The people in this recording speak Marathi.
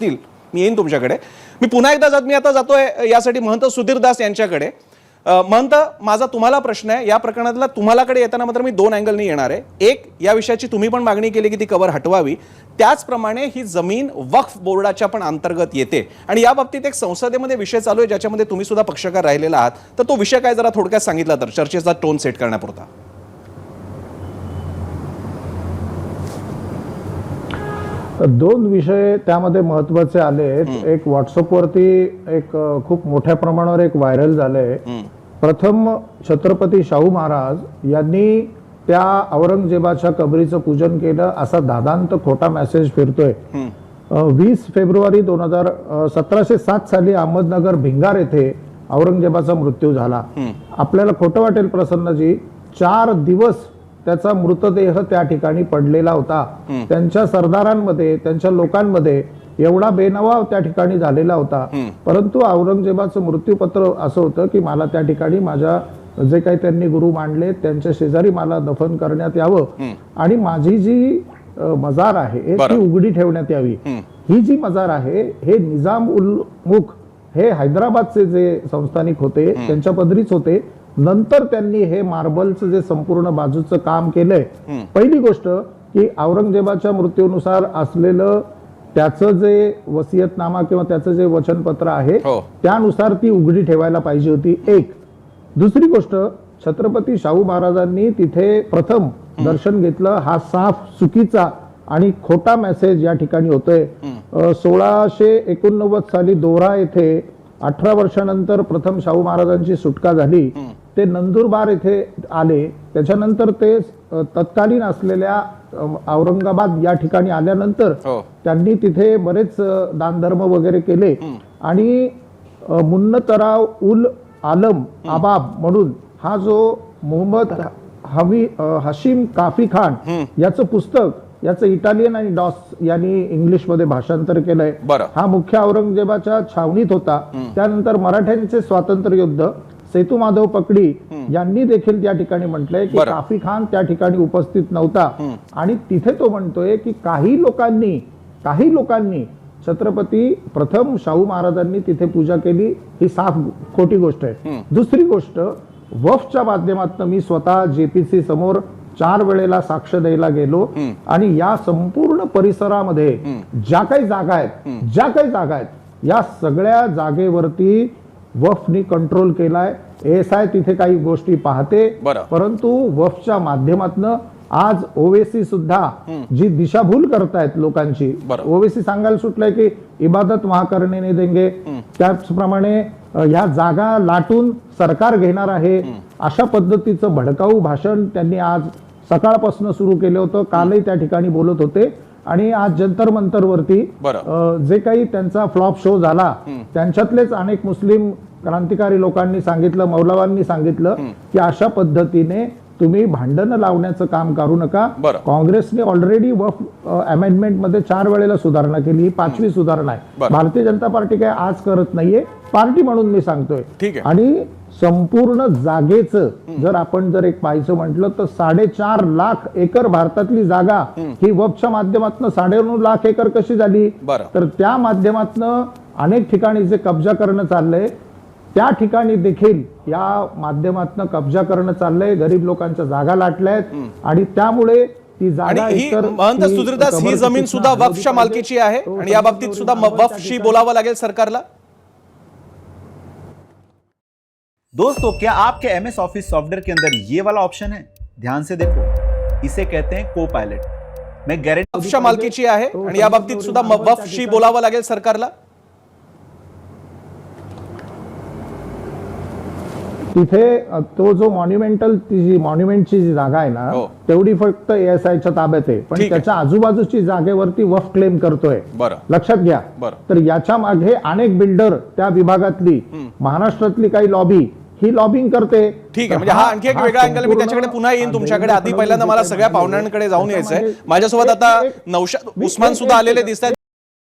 असतील मी येईन तुमच्याकडे. मी पुन्हा एकदा जात मी आता जातोय यासाठी महंत सुधीर दास यांच्याकडे. महंत माझा तुम्हाला प्रश्न आहे या प्रकरणातला तुम्हालाकडे येताना मात्र मी दोन अँगलनी येणार आहे. एक या विषयाची तुम्ही पण मागणी केली की ती कवर हटवावी. त्याचप्रमाणे ही जमीन वक्फ बोर्डाच्या पण अंतर्गत येते. आणि या बाबतीत एक संसदेमध्ये विषय चालू आहे ज्याच्यामध्ये तुम्ही सुद्धा पक्षकार राहिलेला आहात. तर तो विषय काय जरा थोडक्यात सांगितला तर चर्चेचा टोन सेट करण्यापुरता. दोन विषय त्यामध्ये महत्त्वाचे आले एक व्हॉट्सअपवरती एक खूप मोठ्या प्रमाणावर एक व्हायरल झालंय. प्रथम छत्रपती शाहू महाराज यांनी त्या औरंगजेबाच्या कबरीचं पूजन केलं असा दादांत खोटा मेसेज फिरतोय. वीस फेब्रुवारी दोन हजार सतराशे सात साली अहमदनगर भिंगार येथे औरंगजेबाचा मृत्यू झाला. आपल्याला खोटं वाटेल प्रसन्नजी चार दिवस त्याचा मृतदेह त्या ठिकाणी पडलेला होता. त्यांच्या सरदारांमध्ये त्यांच्या लोकांमध्ये एवढा बेनवाव त्या ठिकाणी झालेला होता. परंतु औरंगजेबाचं मृत्यूपत्र असं होतं की मला त्या ठिकाणी माझ्या जे काही त्यांनी गुरु मांडले त्यांच्या शेजारी मला दफन करण्यात यावं. आणि माझी जी मजार आहे ती. उघडी ठेवण्यात यावी. ही जी मजार आहे हे निजाम उल मुख हे हैदराबादचे जे संस्थानिक होते त्यांच्या पदरीच होते. नंतर त्यांनी हे मार्बलचं जे संपूर्ण बाजूचं काम केलंय पहिली गोष्ट की औरंगजेबाच्या मृत्यूनुसार असलेलं त्याचं जे वसियतनामा किंवा त्याचं जे वचनपत्र आहे हो. त्यानुसार ती उघडी ठेवायला पाहिजे होती एक. दुसरी गोष्ट छत्रपती शाहू महाराजांनी तिथे प्रथम दर्शन घेतलं. हा साफ चुकीचा आणि खोटा मेसेज या ठिकाणी होतोय. सोळाशे एकोणनव्वद साली दोरा येथे अठरा वर्षानंतर प्रथम शाहू महाराजांची सुटका झाली. ते नंदुरबार येथे आले. त्याच्यानंतर ते तत्कालीन असलेल्या औरंगाबाद या ठिकाणी आल्यानंतर हो. त्यांनी तिथे बरेच दानधर्म वगैरे केले. आणि मुन्नतराव उल आलम आबाब म्हणून हा जो मोहम्मद हवी हशीम काफी खान याचं पुस्तक याचं इटालियन आणि डॉस यांनी इंग्लिशमध्ये भाषांतर केलंय. हा मुख्य औरंगजेबाच्या छावणीत होता. त्यानंतर मराठ्यांचे स्वातंत्र्य युद्ध सेतू माधव पकडी यांनी देखील त्या ठिकाणी म्हटलंय की. काफी खान त्या ठिकाणी उपस्थित नव्हता. आणि तिथे तो म्हणतोय की काही लोकांनी काही लोकांनी छत्रपती प्रथम शाहू महाराजांनी तिथे पूजा केली. ही साफ खोटी गोष्ट आहे. दुसरी गोष्ट वफच्या माध्यमातून मी स्वतः जेपीसी समोर चार वेळेला साक्ष द्यायला गेलो आणि या संपूर्ण परिसरामध्ये ज्या काही जागा आहेत ज्या काही जागा आहेत या सगळ्या जागेवरती वफनी कंट्रोल केलाय. एस आय तिथे काही गोष्टी पाहते. परंतु वफच्या माध्यमातनं आज ओवेसी सुद्धा जी दिशाभूल करतायत लोकांची. ओवेसी सांगायला सुटलंय की इबादत वहा करणे नाही देंगे त्याचप्रमाणे ह्या जागा लाटून सरकार घेणार आहे अशा पद्धतीचं भडकाऊ भाषण त्यांनी आज सकाळपासून सुरू केलं होतं. कालही त्या ठिकाणी बोलत होते. आणि आज जंतर मंतर वरती बरं. अ, जे काही त्यांचा फ्लॉप शो झाला त्यांच्यातलेच अनेक मुस्लिम क्रांतिकारी लोकांनी सांगितलं मौलावांनी सांगितलं की अशा पद्धतीने तुम्ही भांडणं लावण्याचं काम करू नका. काँग्रेसने ऑलरेडी वफ अमेंडमेंटमध्ये चार वेळेला सुधारणा केली. ही पाचवी सुधारणा आहे. भारतीय जनता पार्टी काय आज करत नाहीये. पार्टी म्हणून मी सांगतोय ठीक आहे. आणि संपूर्ण जागेचं जर आपण जर एक पाहायचं म्हटलं तर साडेचार लाख एकर भारतातली जागा ही वफच्या माध्यमातून साडेनऊ लाख एकर कशी झाली. तर त्या माध्यमातनं अनेक ठिकाणी जे कब्जा करणं चाललंय त्या ठिकाणी देखील या माध्यमातनं कब्जा करणं चाललंय गरीब लोकांच्या जागा लाटल्यात आणि त्यामुळे ती जागा ही महंत सुधीरदास ही जमीन सुद्धा वफच्या. मालकीची आहे आणि या बाबतीत सुद्धा वफशी बोलावं लागेल सरकारला दोस्तों क्या आपके एम एस ऑफिस सॉफ्टवेयर के अंदर ये वाला ऑप्शन है ध्यान से देखो इसे कहते हैं को पायलट मैं गारंटी मालकीची आहे आणि या बाबतीत सुद्धा वफशी बोलावं लागेल सरकारला तिथे तो जो मॉन्युमेंटल जी मॉन्युमेंटची जी जागा आहे ना हो. तेवढी फक्त एस आयच्या ताब्यात आहे पण. त्याच्या आजूबाजूची जागेवरती वफ क्लेम करतोय बरं. लक्षात घ्या. तर याच्या मागे अनेक बिल्डर त्या विभागातली महाराष्ट्रातली काही लॉबी ही लॉबिंग करते. ठीक आहे म्हणजे हा आणखी एक वेगळा अँगल मी त्याच्याकडे पुन्हा येईन तुमच्याकडे. आधी पहिल्यांदा मला सगळ्या पाहुण्यांकडे जाऊन यायचंय. माझ्यासोबत आता नौशाद उस्मान सुद्धा आलेले second, दिसत आहेत